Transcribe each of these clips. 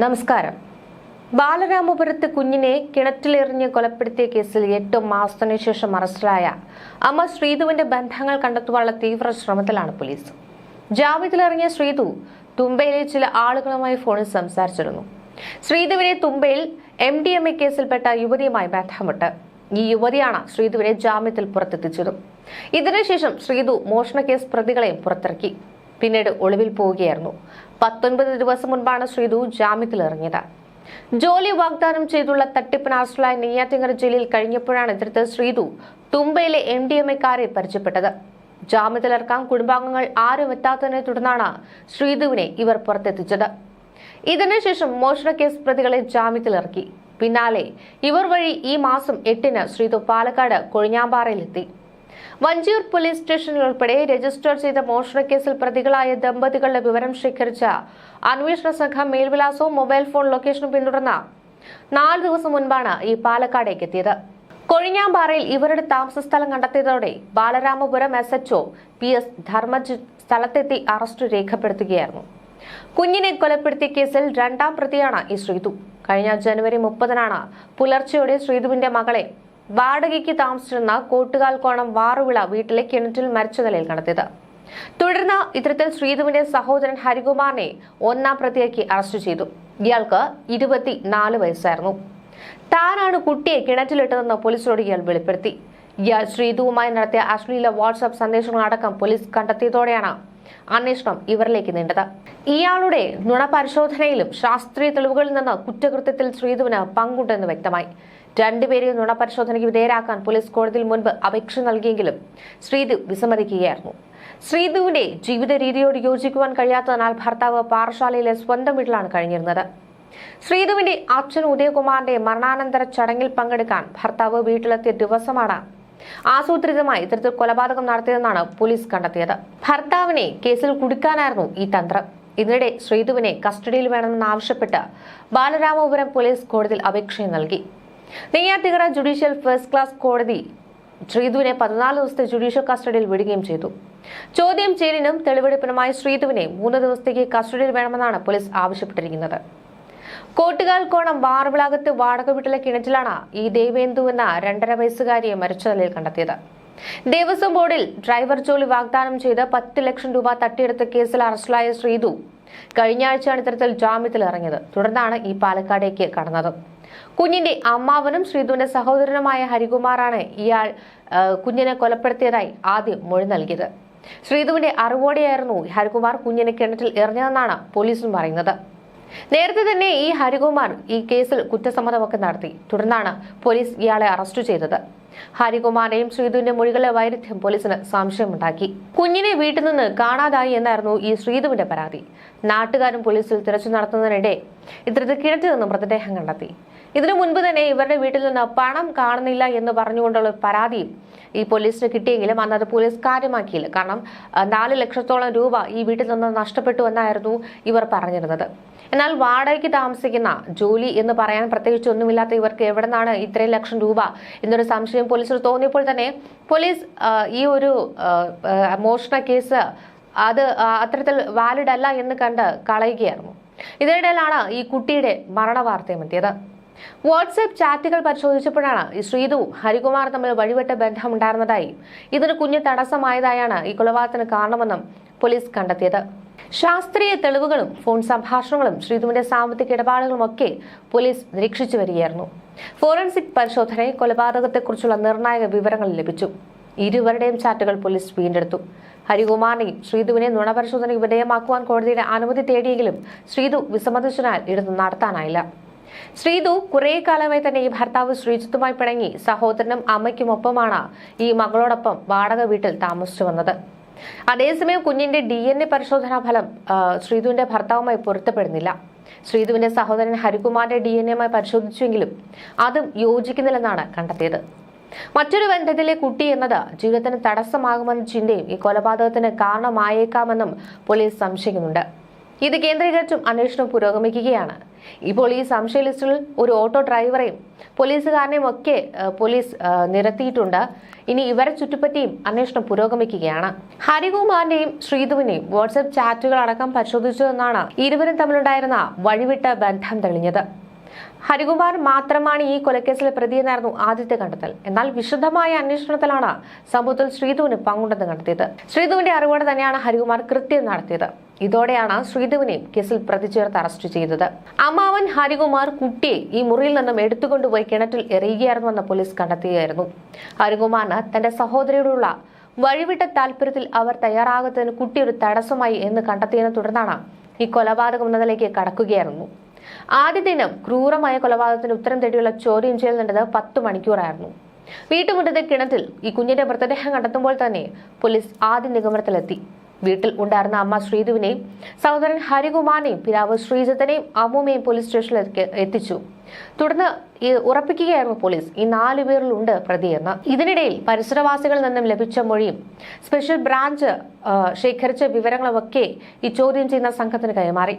നമസ്കാരം. ബാലരാമപുരത്ത് കുഞ്ഞിനെ കിണറ്റിലെറിഞ്ഞ് കൊലപ്പെടുത്തിയ കേസിൽ എട്ട് മാസത്തിനു ശേഷം അറസ്റ്റിലായ അമ്മ ശ്രീതുവിന്റെ ബന്ധങ്ങൾ കണ്ടെത്തുവാനുള്ള തീവ്ര ശ്രമത്തിലാണ് പോലീസ്. ജാമ്യത്തിലിറങ്ങിയ ശ്രീതു തുമ്പയിലെ ചില ആളുകളുമായി ഫോണിൽ സംസാരിച്ചിരുന്നു. ശ്രീതുവിനെ തുമ്പയിൽ എം ഡി എം എ കേസിൽപ്പെട്ട യുവതിയുമായി ബന്ധമുണ്ട്. ഈ യുവതിയാണ് ശ്രീതുവിനെ ജാമ്യത്തിൽ പുറത്തെത്തിച്ചത്. ഇതിനുശേഷം ശ്രീതു മോഷണ കേസ് പ്രതികളെയും പുറത്തിറക്കി. പിന്നീട് ഒളിവിൽ പോവുകയായിരുന്നു. പത്തൊൻപത് ദിവസം മുൻപാണ് ശ്രീധു ജാമ്യത്തിലിറങ്ങിയത്. ജോലി വാഗ്ദാനം ചെയ്തുള്ള തട്ടിപ്പിന് അറസ്റ്റിലായ നെയ്യാറ്റിങ്ങര ജയിലിൽ കഴിഞ്ഞപ്പോഴാണ് എതിർത്ത് ശ്രീധു തുമ്പയിലെ എം ഡി എം എക്കാരെ പരിചയപ്പെട്ടത്. ജാമ്യത്തിലിറക്കാൻ കുടുംബാംഗങ്ങൾ ആരും എത്താത്തതിനെ തുടർന്നാണ് ശ്രീധുവിനെ ഇവർ പുറത്തെത്തിച്ചത്. ഇതിനുശേഷം മോഷണ കേസ് പ്രതികളെ ജാമ്യത്തിലിറക്കി. പിന്നാലെ ഇവർ വഴി ഈ മാസം എട്ടിന് ശ്രീധു പാലക്കാട് കൊഴിഞ്ഞാമ്പാറയിലെത്തി. വഞ്ചിയൂർ പോലീസ് സ്റ്റേഷനിൽ ഉൾപ്പെടെ രജിസ്റ്റർ ചെയ്ത മോഷണക്കേസിൽ പ്രതികളായ ദമ്പതികളുടെ വിവരം ശേഖരിച്ച അന്വേഷണ സംഘം മേൽവിലാസവും മൊബൈൽ ഫോൺ ലൊക്കേഷനും പിന്തുടർന്ന നാല് ദിവസം മുൻപാണ് ഈ പാലക്കാടേക്ക് എത്തിയത്. കൊഴിഞ്ഞാമ്പാറയിൽ ഇവരുടെ താമസ സ്ഥലം കണ്ടെത്തിയതോടെ Balaramapuram S H O P S Dharmajith സ്ഥലത്തെത്തി അറസ്റ്റ് രേഖപ്പെടുത്തുകയായിരുന്നു. കുഞ്ഞിനെ കൊലപ്പെടുത്തിയ കേസിൽ രണ്ടാം പ്രതിയാണ് ഈ ശ്രീതു. കഴിഞ്ഞ ജനുവരി മുപ്പതിനാണ് പുലർച്ചെയോടെ ശ്രീതുവിന്റെ മകളെ വാടകയ്ക്ക് താമസിച്ചിരുന്ന കോട്ടുകാൽ കോണം വാറുവിള വീട്ടിലെ കിണറ്റിൽ മരിച്ച നിലയിൽ കണ്ടെത്തിയത്. തുടർന്ന് ഇത്തരത്തിൽ ശ്രീധുവിന്റെ സഹോദരൻ ഹരികുമാറിനെ ഒന്നാം പ്രതിയാക്കി അറസ്റ്റ് ചെയ്തു. ഇയാൾക്ക് ഇരുപത്തിനാല് വയസ്സായിരുന്നു. താനാണ് കുട്ടിയെ കിണറ്റിലിട്ടതെന്ന് പോലീസിനോട് ഇയാൾ വെളിപ്പെടുത്തി. ഇയാൾ ശ്രീധുവുമായി നടത്തിയ അശ്ലീല വാട്സാപ്പ് സന്ദേശങ്ങളടക്കം പോലീസ് കണ്ടെത്തിയതോടെയാണ് അന്വേഷണം ഇവരിലേക്ക് നീണ്ടത്. ഇയാളുടെ നുണപരിശോധനയിലും ശാസ്ത്രീയ തെളിവുകളിൽ നിന്ന് കുറ്റകൃത്യത്തിൽ ശ്രീധുവിന് പങ്കുണ്ടെന്ന് വ്യക്തമായി. രണ്ടുപേരെയും നുണപരിശോധനയ്ക്ക് വിധേയരാക്കാൻ പോലീസ് കോടതിയിൽ മുൻപ് അപേക്ഷ നൽകിയെങ്കിലും ശ്രീധു വിസമ്മതിക്കുകയായിരുന്നു. ശ്രീധുവിന്റെ ജീവിത രീതിയോട് യോജിക്കുവാൻ കഴിയാത്തതിനാൽ ഭർത്താവ് പാറശാലയിലെ സ്വന്തം വീട്ടിലാണ് കഴിഞ്ഞിരുന്നത്. ശ്രീധുവിന്റെ അച്ഛൻ ഉദയകുമാറിന്റെ മരണാനന്തര ചടങ്ങിൽ പങ്കെടുക്കാൻ ഭർത്താവ് വീട്ടിലെത്തിയ ദിവസമാണ് ആസൂത്രിതമായി ഇത്തരത്തിൽ കൊലപാതകം നടത്തിയതെന്നാണ് പോലീസ് കണ്ടെത്തിയത്. ഭർത്താവിനെ കേസിൽ കുടുക്കാനായിരുന്നു ഈ തന്ത്രം. ഇതിനിടെ ശ്രീധുവിനെ കസ്റ്റഡിയിൽ വേണമെന്നാവശ്യപ്പെട്ട് ബാലരാമപുരം പോലീസ് കോടതിയിൽ അപേക്ഷ നൽകി. നെയ്യാറ്റിക്കര ജുഡീഷ്യൽ ഫസ്റ്റ് ക്ലാസ് കോടതി ശ്രീധുവിനെ പതിനാല് ദിവസത്തെ ജുഡീഷ്യൽ കസ്റ്റഡിയിൽ വിടുകയും ചെയ്തു. ചോദ്യം ചെയ്യലിനും തെളിവെടുപ്പിനുമായി ശ്രീധുവിനെ മൂന്ന് ദിവസത്തേക്ക് കസ്റ്റഡിയിൽ വേണമെന്നാണ് പോലീസ് ആവശ്യപ്പെട്ടിരിക്കുന്നത്. കോട്ടുകാൽ കോണം വാർവിളാകത്ത് വാടക വീട്ടിലെ കിണറ്റിലാണ് ഈ ദേവേന്ദു എന്ന രണ്ടര വയസ്സുകാരിയെ മരിച്ച നിലയിൽ കണ്ടെത്തിയത്. ദേവസ്വം ബോർഡിൽ ഡ്രൈവർ ജോലി വാഗ്ദാനം ചെയ്ത് പത്ത് ലക്ഷം രൂപ തട്ടിയെടുത്ത കേസിൽ അറസ്റ്റിലായ ശ്രീതു കഴിഞ്ഞ ആഴ്ചയാണ് ഇത്തരത്തിൽ ജാമ്യത്തിൽ ഇറങ്ങിയത്. തുടർന്നാണ് ഈ പാലക്കാടേക്ക് കടന്നത്. കുഞ്ഞിന്റെ അമ്മാവനും ശ്രീധുവിന്റെ സഹോദരനുമായ ഹരികുമാറാണ് ഇയാൾ കുഞ്ഞിനെ കൊലപ്പെടുത്തിയതായി ആദ്യം മൊഴി നൽകിയത്. ശ്രീധുവിന്റെ അറിവോടെയായിരുന്നു ഹരികുമാർ കുഞ്ഞിനെ കിണറ്റിൽ എറിഞ്ഞതെന്നാണ് പോലീസും പറയുന്നത്. നേരത്തെ തന്നെ ഈ ഹരികുമാർ ഈ കേസിൽ കുറ്റസമ്മതമൊക്കെ നടത്തി. തുടർന്നാണ് പോലീസ് ഇയാളെ അറസ്റ്റ് ചെയ്തത്. ഹരികുമാറിനെയും ശ്രീധുവിന്റെ മൊഴികളെ വൈരുദ്ധ്യം പോലീസിന് സംശയമുണ്ടാക്കി. കുഞ്ഞിനെ വീട്ടിൽ നിന്ന് കാണാതായി എന്നായിരുന്നു ഈ ശ്രീധുവിന്റെ പരാതി. നാട്ടുകാരും പോലീസിൽ തിരച്ചു നടത്തുന്നതിനിടെ ഇത്തരത്തിൽ കിണറ്റിൽ നിന്നും മൃതദേഹം കണ്ടെത്തി. ഇതിനു മുൻപ് തന്നെ ഇവരുടെ വീട്ടിൽ നിന്ന് പണം കാണുന്നില്ല എന്ന് പറഞ്ഞുകൊണ്ടുള്ള പരാതിയും ഈ പോലീസിന് കിട്ടിയെങ്കിലും അന്നത് പോലീസ് കാര്യമാക്കിയില്ല. കാരണം നാല് ലക്ഷത്തോളം രൂപ ഈ വീട്ടിൽ നിന്ന് നഷ്ടപ്പെട്ടു എന്നായിരുന്നു ഇവർ പറഞ്ഞിരുന്നത്. എന്നാൽ വാടകയ്ക്ക് താമസിക്കുന്ന ജോലി എന്ന് പറയാൻ പ്രത്യേകിച്ച് ഒന്നുമില്ലാത്ത ഇവർക്ക് എവിടെ നിന്നാണ് ഇത്രയും ലക്ഷം രൂപ എന്നൊരു സംശയം പോലീസിന് തോന്നിയപ്പോൾ തന്നെ പോലീസ് ഈ ഒരു മോഷണ കേസ് അത് അത്തരത്തിൽ വാലിഡ് അല്ല എന്ന് കണ്ട് കളയുകയായിരുന്നു. ഇതിനിടയിലാണ് ഈ കുട്ടിയുടെ മരണവാർത്തയും എത്തിയത്. വാട്സ്ആപ്പ് ചാറ്റുകൾ പരിശോധിച്ചപ്പോഴാണ് ഈ ശ്രീതു ഹരികുമാർ തമ്മിൽ വഴിവിട്ട ബന്ധമുണ്ടായിരുന്നതായി. ഇതിന് കുഞ്ഞ് തടസ്സമായതായാണ് ഈ കൊലപാതകത്തിന് കാരണമെന്നും പോലീസ് കണ്ടെത്തിയത്. ശാസ്ത്രീയ തെളിവുകളും ഫോൺ സംഭാഷണങ്ങളും ശ്രീധുവിന്റെ സാമ്പത്തിക ഇടപാടുകളും ഒക്കെ പോലീസ് നിരീക്ഷിച്ചു വരികയായിരുന്നു. ഫോറൻസിക് പരിശോധനയിൽ കൊലപാതകത്തെക്കുറിച്ചുള്ള നിർണായക വിവരങ്ങൾ ലഭിച്ചു. ഇരുവരുടെയും ചാറ്റുകൾ പോലീസ് വീണ്ടെടുത്തു. ഹരികുമാറിനെയും ശ്രീധുവിനെ നുണപരിശോധനയ്ക്ക് വിധേയമാക്കുവാൻ കോടതിയുടെ അനുമതി തേടിയെങ്കിലും ശ്രീധു വിസമ്മതിച്ചതിനാൽ ഇത് നടത്താനായില്ല. ശ്രീധു കുറെ കാലമായി തന്നെ ഈ ഭർത്താവ് ശ്രീജിത്തുമായി പിണങ്ങി സഹോദരനും അമ്മയ്ക്കുമൊപ്പമാണ് ഈ മകളോടൊപ്പം വാടക വീട്ടിൽ താമസിച്ചു വന്നത്. അതേസമയം കുഞ്ഞിന്റെ ഡി എൻ എ പരിശോധനാ ഫലം ശ്രീധുവിന്റെ ഭർത്താവുമായി പൊരുത്തപ്പെടുന്നില്ല. ശ്രീധുവിന്റെ സഹോദരൻ ഹരികുമാറിന്റെ ഡി എൻ എമായി പരിശോധിച്ചുവെങ്കിലും അതും യോജിക്കുന്നില്ലെന്നാണ് കണ്ടെത്തിയത്. മറ്റൊരു ബന്ധത്തിലെ കുട്ടി എന്നത് ജീവിതത്തിന് തടസ്സമാകുമെന്ന ചിന്തയും ഈ കൊലപാതകത്തിന് കാരണമായേക്കാമെന്നും പോലീസ് സംശയിക്കുന്നുണ്ട്. ഇത് കേന്ദ്രീകരിച്ചും അന്വേഷണം പുരോഗമിക്കുകയാണ്. ഇപ്പോൾ ഈ സംശയ ലിസ്റ്റിൽ ഒരു ഓട്ടോ ഡ്രൈവറെയും പോലീസുകാരനെയും ഒക്കെ പോലീസ് നിരത്തിയിട്ടുണ്ട്. ഇനി ഇവരെ ചുറ്റിപ്പറ്റിയും അന്വേഷണം പുരോഗമിക്കുകയാണ്. ഹരികുമാറിന്റെയും ശ്രീധുവിന്റെയും വാട്സ്ആപ്പ് ചാറ്റുകൾ അടക്കം പരിശോധിച്ചതെന്നാണ് ഇരുവരും തമ്മിലുണ്ടായിരുന്ന വഴിവിട്ട ബന്ധം തെളിഞ്ഞത്. ഹരികുമാർ മാത്രമാണ് ഈ കൊലക്കേസിലെ പ്രതിയെന്നായിരുന്നു ആദ്യത്തെ കണ്ടെത്തൽ. എന്നാൽ വിശദമായ അന്വേഷണത്തിലാണ് സംഭവത്തിൽ ശ്രീധുവിന് പങ്കുണ്ടെന്ന് കണ്ടെത്തിയത്. ശ്രീധുവിന്റെ അറിവോടെ തന്നെയാണ് ഹരികുമാർ കൃത്യം നടത്തിയത്. ഇതോടെയാണ് ശ്രീധുവിനെയും കേസിൽ പ്രതി ചേർത്ത് അറസ്റ്റ് ചെയ്തത്. അമ്മാവൻ ഹരികുമാർ കുട്ടിയെ ഈ മുറിയിൽ നിന്നും എടുത്തുകൊണ്ടുപോയി കിണറ്റിൽ എറിയുകയായിരുന്നുവെന്ന് പോലീസ് കണ്ടെത്തുകയായിരുന്നു. ഹരികുമാറിന് തന്റെ സഹോദരിയോടുള്ള വഴിവിട്ട താല്പര്യത്തിൽ അവർ തയ്യാറാകുന്നതിന് കുട്ടി ഒരു തടസ്സമായി എന്ന് കണ്ടെത്തിയതിനെ തുടർന്നാണ് ഈ കൊലപാതകം എന്നതിലേക്ക് കടക്കുകയായിരുന്നു. ആദ്യ ദിനം ക്രൂരമായ കൊലപാതകത്തിന് ഉത്തരം തേടിയുള്ള ചോദ്യം ചെയ്യൽ നീണ്ടത് പത്ത് മണിക്കൂറായിരുന്നു. വീട്ടുമുറ്റത്തെ കിണറ്റിൽ ഈ കുഞ്ഞിന്റെ മൃതദേഹം കണ്ടെത്തുമ്പോൾ തന്നെ പോലീസ് ആദ്യ നിഗമനത്തിലെത്തി. വീട്ടിൽ ഉണ്ടായിരുന്ന അമ്മ ശ്രീധുവിനെയും സഹോദരൻ ഹരികുമാറിനെയും പിതാവ് ശ്രീജിത്തിനെയും അമ്മൂമ്മയും പോലീസ് സ്റ്റേഷനിലേക്ക് എത്തിച്ചു. തുടർന്ന് ഉറപ്പിക്കുകയായിരുന്നു പോലീസ്. ഈ നാലു പേരിലുണ്ട് പ്രതിയെന്ന്. ഇതിനിടയിൽ പരിസരവാസികളിൽ നിന്നും ലഭിച്ച മൊഴിയും സ്പെഷ്യൽ ബ്രാഞ്ച് ശേഖരിച്ച വിവരങ്ങളുമൊക്കെ ഈ ചോദ്യം ചെയ്യുന്ന സംഘത്തിന് കൈമാറി.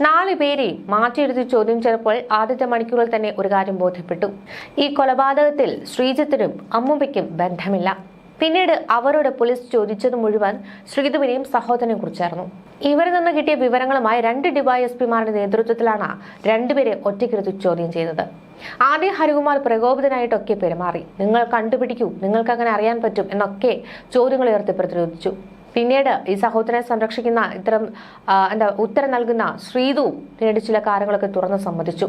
നാല് പേരെയും മാറ്റിയെടുത്ത് ചോദ്യം ചെയ്തപ്പോൾ ആദ്യത്തെ മണിക്കൂറിൽ തന്നെ ഒരു കാര്യം ബോധ്യപ്പെട്ടു. ഈ കൊലപാതകത്തിൽ ശ്രീജിത്തിനും അമ്മുമ്മയ്ക്കും ബന്ധമില്ല. പിന്നീട് അവരോട് പോലീസ് ചോദിച്ചത് മുഴുവൻ ശ്രീധുവിനെയും സഹോദരനെയും കുറിച്ചായിരുന്നു. ഇവരിൽ നിന്ന് കിട്ടിയ വിവരങ്ങളുമായി രണ്ട് ഡിവൈഎസ്പിമാരുടെ നേതൃത്വത്തിലാണ് രണ്ടുപേരെ ഒറ്റയ്ക്കെടുത്ത് ചോദ്യം ചെയ്തത്. ആദ്യം ഹരികുമാർ പ്രകോപിതനായിട്ടൊക്കെ പെരുമാറി. നിങ്ങൾ കണ്ടുപിടിക്കൂ നിങ്ങൾക്ക് അങ്ങനെ അറിയാൻ പറ്റും എന്നൊക്കെ ചോദ്യങ്ങൾ ഉയർത്തി പ്രതിരോധിച്ചു. പിന്നീട് ഈ സഹോദരനെ സംരക്ഷിക്കുന്ന ഇത്തരം എന്താ ഉത്തരം നൽകുന്ന ശ്രീതു പിന്നീട് ചില കാര്യങ്ങളൊക്കെ തുറന്ന് സമ്മതിച്ചു.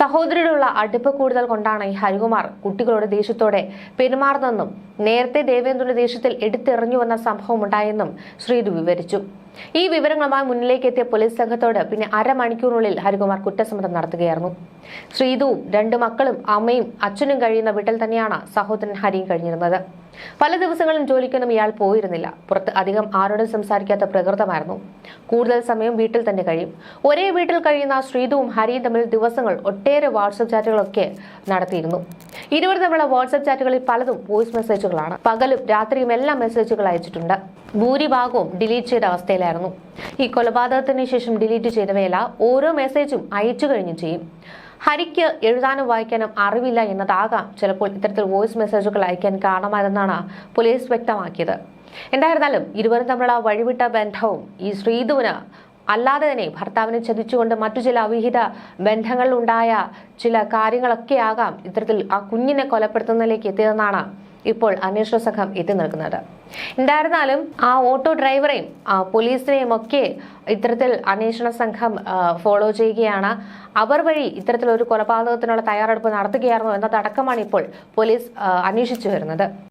സഹോദരിയോടുള്ള അടുപ്പ് കൂടുതൽ കൊണ്ടാണ് ഈ ഹരികുമാർ കുട്ടികളോട് ദേഷ്യത്തോടെ പെരുമാറുന്നതെന്നും നേരത്തെ ദേവേന്ദ്രന്റെ ദേഷ്യത്തിൽ എടുത്തെറിഞ്ഞുവെന്ന സംഭവം ഉണ്ടായെന്നും ശ്രീതു വിവരിച്ചു. ഈ വിവരങ്ങളുമായി മുന്നിലേക്ക് എത്തിയ പോലീസ് സംഘത്തോട് പിന്നെ അരമണിക്കൂറിനുള്ളിൽ ഹരികുമാർ കുറ്റസമ്മതം നടത്തുകയായിരുന്നു. ശ്രീതുവും രണ്ട് മക്കളും അമ്മയും അച്ഛനും കഴിയുന്ന വീട്ടിൽ തന്നെയാണ് സഹോദരൻ ഹരിയും കഴിഞ്ഞിരുന്നത്. പല ദിവസങ്ങളും ജോലിക്കൊന്നും ഇയാൾ പോയിരുന്നില്ല. പുറത്ത് അധികം ആരോടും സംസാരിക്കാത്ത പ്രകൃതമായിരുന്നു. കൂടുതൽ സമയം വീട്ടിൽ തന്നെ കഴിയും. ഒരേ വീട്ടിൽ കഴിയുന്ന ശ്രീതുവും ഹരിയും തമ്മിൽ ദിവസങ്ങൾ ഒട്ടേറെ വാട്സപ്പ് ചാറ്റുകളൊക്കെ നടത്തിയിരുന്നു. ഇരുവർ തമ്മിലുള്ള വാട്സപ്പ് ചാറ്റുകളിൽ പലതും വോയിസ് മെസ്സേജുകളാണ്. പകലും രാത്രിയും എല്ലാം മെസ്സേജുകൾ അയച്ചിട്ടുണ്ട്. ഭൂരിഭാഗവും ഡിലീറ്റ് ചെയ്ത അവസ്ഥയിലായിരുന്നു. ഈ കൊലപാതകത്തിന് ശേഷം ഡിലീറ്റ് ചെയ്തവയല്ല ഓരോ മെസ്സേജും അയച്ചു കഴിഞ്ഞു ചെയ്യും. ഹരിക്ക് എഴുതാനും വായിക്കാനും അറിവില്ല എന്നതാകാം ചിലപ്പോൾ ഇത്തരത്തിൽ വോയിസ് മെസ്സേജുകൾ അയക്കാൻ കാരണമായതെന്നാണ് പോലീസ് വ്യക്തമാക്കിയത്. എന്തായിരുന്നാലും ഇരുവരും തമ്മിലുള്ള വഴിവിട്ട ബന്ധവും ഈ ശ്രീധുവിന് അല്ലാതെ തന്നെ ഭർത്താവിനെ ചതിച്ചുകൊണ്ട് മറ്റു ചില അവിഹിത ബന്ധങ്ങളിലുണ്ടായ ചില കാര്യങ്ങളൊക്കെ ആകാം ഇത്തരത്തിൽ ആ കുഞ്ഞിനെ കൊലപ്പെടുത്തുന്നതിലേക്ക് എത്തിയതെന്നാണ് ഇപ്പോൾ അന്വേഷണ സംഘം എത്തി നിൽക്കുന്നത്. എന്തായിരുന്നാലും ആ ഓട്ടോ ഡ്രൈവറെയും ആ പോലീസിനെയും ഒക്കെ ഇത്തരത്തിൽ അന്വേഷണ സംഘം ഫോളോ ചെയ്യുകയാണ്. അവർ വഴി ഇത്തരത്തിലൊരു കൊലപാതകത്തിനുള്ള തയ്യാറെടുപ്പ് നടത്തുകയായിരുന്നു എന്നതടക്കമാണ് ഇപ്പോൾ പോലീസ് അന്വേഷിച്ചു വരുന്നത്.